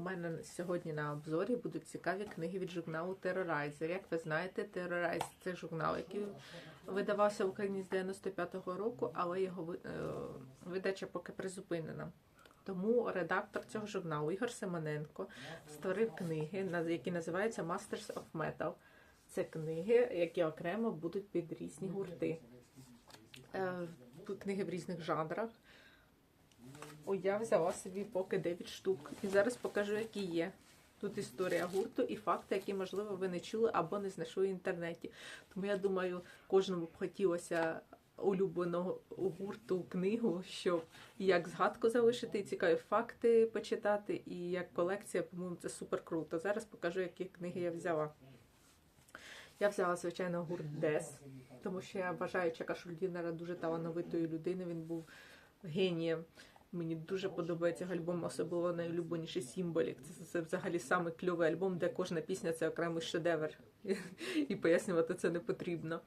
У мене сьогодні на обзорі будуть цікаві книги від журналу Terrorizer. Як ви знаєте, Terrorizer – це журнал, який видавався в Україні з 95-го року, але його е, видача поки призупинена. Тому редактор цього журналу Ігор Семененко створив книги, які називаються Masters of Metal. Це книги, які окремо будуть під різні гурти. Е, Книги в різних жанрах. О, я взяла собі поки 9 штук. І зараз покажу, які є. Тут історія гурту і факти, які, можливо, ви не чули або не знайшли в інтернеті. Тому я думаю, кожному б хотілося улюбленого гурту книгу, щоб як згадку залишити, і цікаві факти почитати, і як колекція, по-моєму, це супер круто. Зараз покажу, які книги я взяла. Я взяла, звичайно, гурт Дес, тому що я вважаю Чака Шульдінера дуже талановитою людиною. Він був генієм. Мені дуже подобається альбом, особливо найулюбленіший Сімболік. Це, це взагалі саме кльовий альбом, де кожна пісня це окремий шедевр. І пояснювати це не потрібно.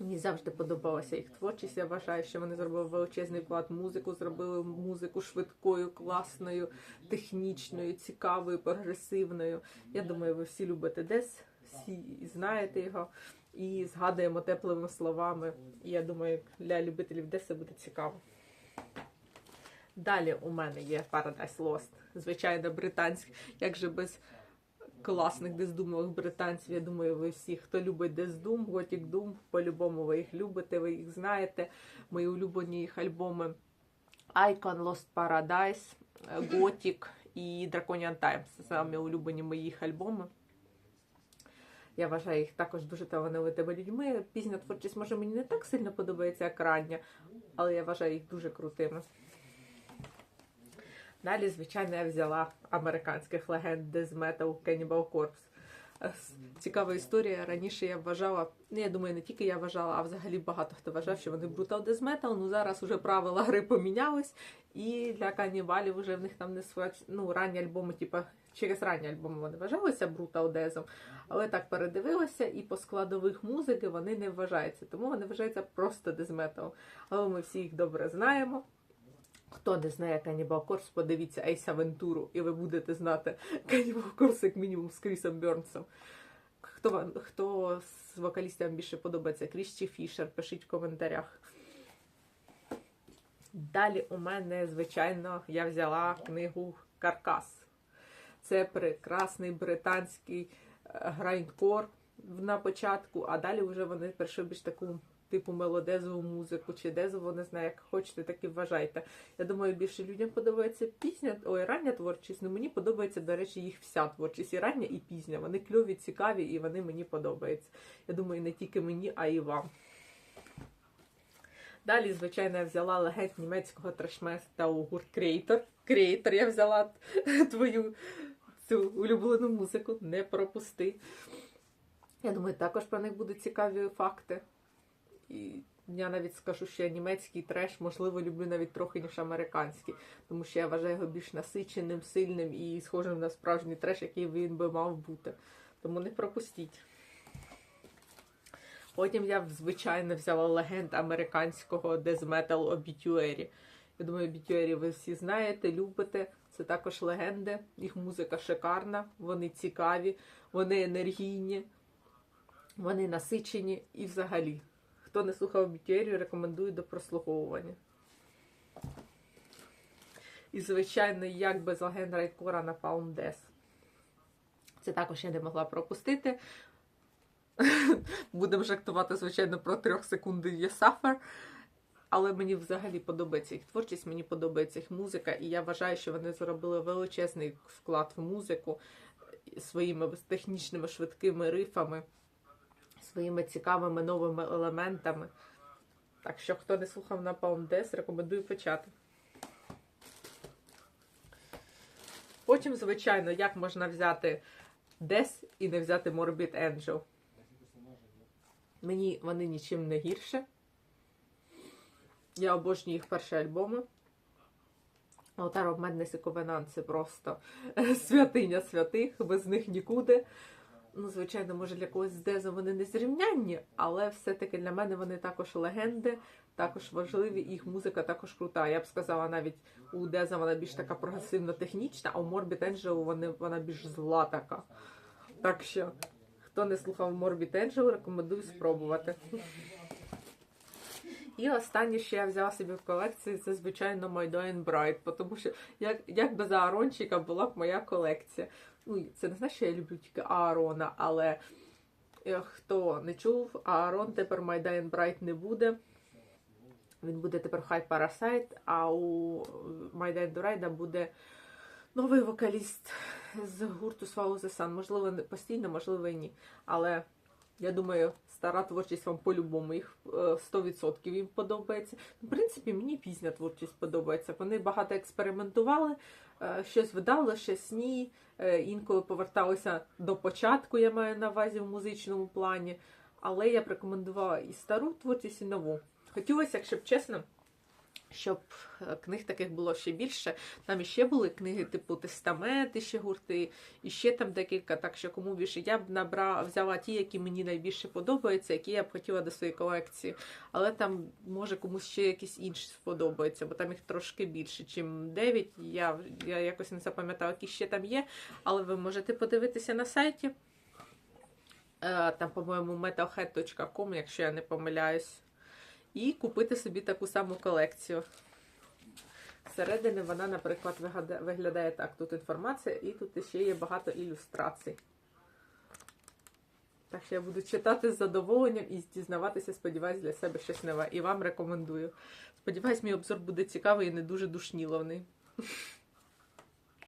Мені завжди подобалася їх творчість. Я вважаю, що вони зробили величезний вклад музику, зробили музику швидкою, класною, технічною, цікавою, прогресивною. Я думаю, ви всі любите Дес, всі знаєте його і згадуємо теплими словами. Я думаю, для любителів Деса буде цікаво. Далі у мене є Paradise Lost, звичайно, британський. Як же без класних дездумових британців, я думаю, ви всі, хто любить Дездум, Готік Дум, по-любому ви їх любите, ви їх знаєте. Мої улюблені їх альбоми Icon, Lost Paradise, Gothic і Draconian Times. Це самі улюблені мої їх альбоми. Я вважаю їх також дуже талановитими людьми. Пізня творчість може мені не так сильно подобається, як рання, але я вважаю їх дуже крутими. Далі, звичайно, я взяла американських легенд Death Metal Cannibal Corpse. Цікава історія. Раніше я вважала, ну я думаю, не тільки я вважала, а взагалі багато хто вважав, що вони Death Metal. Ну зараз уже правила гри помінялись, і для канібалів вже в них там не схвач... ну, ранні альбоми, типа через ранні альбоми вони вважалися Brutal Death, але так передивилася, і по складових музики вони не вважаються, тому вони вважаються просто Metal. Але ми всі їх добре знаємо. Хто не знає Cannibal Corpse, подивіться Ейса Вентуру, і ви будете знати Cannibal Corpse як мінімум з Крісом Бьорнсом. Хто, хто з вокалістів більше подобається, Кріс чи Фішер, пишіть в коментарях. Далі у мене, звичайно, я взяла книгу Каркас. Це прекрасний британський е, грайндкор на початку, а далі вже вони перейшли більш таку типу мелодезову музику чи дезову, не знаю, як хочете, так і вважайте. Я думаю, більше людям подобається пісня, ой, рання творчість. Ну мені подобається, до речі, їх вся творчість, і рання, і пізня. Вони кльові, цікаві, і вони мені подобаються. Я думаю, не тільки мені, а й вам. Далі, звичайно, я взяла легенд німецького трешместау гурт Creator. Creator, я взяла твою цю улюблену музику, не пропусти. Я думаю, також про них будуть цікаві факти. І я навіть скажу, що я німецький треш, можливо, люблю навіть трохи, ніж американський, тому що я вважаю його більш насиченим, сильним і схожим на справжній треш, який він би мав бути. Тому не пропустіть. Потім я, звичайно, взяла легенд американського Metal Obituary. Я думаю, Obituary ви всі знаєте, любите. Це також легенди. Їх музика шикарна, вони цікаві, вони енергійні, вони насичені і взагалі. Хто не слухав Obituary, рекомендую до прослуховування. І, звичайно, як без легенд Райкора на Death. Це також я не могла пропустити. Будемо жартувати, звичайно, про трьох секунди є Сафер. Але мені взагалі подобається їх творчість, мені подобається їх музика, і я вважаю, що вони зробили величезний вклад в музику своїми технічними швидкими рифами, своїми цікавими новими елементами. Так що, хто не слухав на Palm рекомендую почати. Потім, звичайно, як можна взяти Death і не взяти Morbid Angel. Мені вони нічим не гірше. Я обожнюю їх перші альбоми. Altar of Madness і Covenant це просто святиня святих, без них нікуди. Ну, звичайно, може для когось з Дезом вони не зрівнянні, але все-таки для мене вони також легенди, також важливі, їх музика також крута. Я б сказала, навіть у Деза вона більш така прогресивно-технічна, а у Morbid Angel вони, вона більш зла така. Так що, хто не слухав Morbid Angel, рекомендую спробувати. І останнє, що я взяла собі в колекції, це, звичайно, Dying Bride, тому що як, як без Аарончика була б моя колекція. Ну, це не значить, що я люблю тільки Аарона, але е, хто не чув, Аарон тепер Dying Bride не буде. Він буде тепер High Parasite, а у My Dying Bride буде новий вокаліст з гурту the Sun. Можливо, постійно, можливо, і ні. Але я думаю, стара творчість вам по-любому їх е, 100% їм подобається. В принципі, мені пізня творчість подобається. Вони багато експериментували, е, щось видали, щось ні. Е, Інколи поверталися до початку, я маю на увазі в музичному плані. Але я б рекомендувала і стару творчість, і нову. Хотілося, якщо б чесно, щоб е, книг таких було ще більше. Там іще були книги, типу Тестамент, ще гурти, і ще там декілька. Так що кому більше я б набрала, взяла ті, які мені найбільше подобаються, які я б хотіла до своєї колекції. Але там може комусь ще якісь інші сподобаються, бо там їх трошки більше, ніж 9. Я, я якось не запам'ятала, які ще там є. Але ви можете подивитися на сайті. Е, Там, по-моєму, metalhead.com, якщо я не помиляюсь і купити собі таку саму колекцію. Всередині вона, наприклад, виглядає так. Тут інформація, і тут ще є багато ілюстрацій. Так що я буду читати з задоволенням і дізнаватися, сподіваюсь, для себе щось нове. І вам рекомендую. Сподіваюсь, мій обзор буде цікавий і не дуже душніловний.